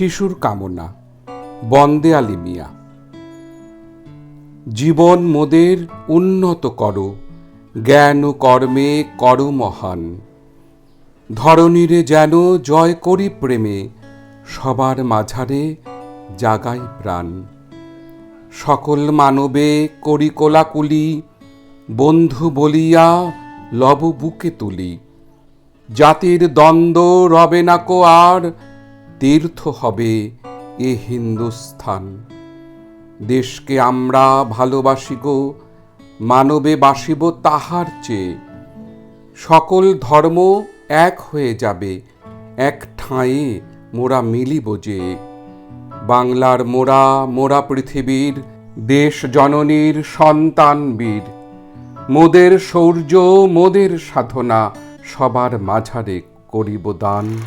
শিশুর কামনা। বন্দে আলী মিয়া। জীবন মোদের উন্নত কর, জ্ঞান কর্মে কর মহান। ধরণীরে যেন জয় করি প্রেমে, সবার মাঝারে জাগাই প্রাণ। সকল মানবে করি কোলাকুলি, বন্ধু বলিয়া লব বুকে তুলি। জাতির দ্বন্দ্ব রবে না কো আর তীর্থ হবে এ হিন্দুস্থান। দেশকে আমরা ভালোবাসি গো, মানবে বাসিব তাহার চেয়ে। সকল ধর্ম এক হয়ে যাবে, এক ঠাঁয়ে মোরা মিলিব যে। বাংলার মোরা মোরা পৃথিবীর, দেশ জননীর সন্তান বীর। মোদের শৌর্য, মোদের সাধনা সবার মাঝারে করিব দান।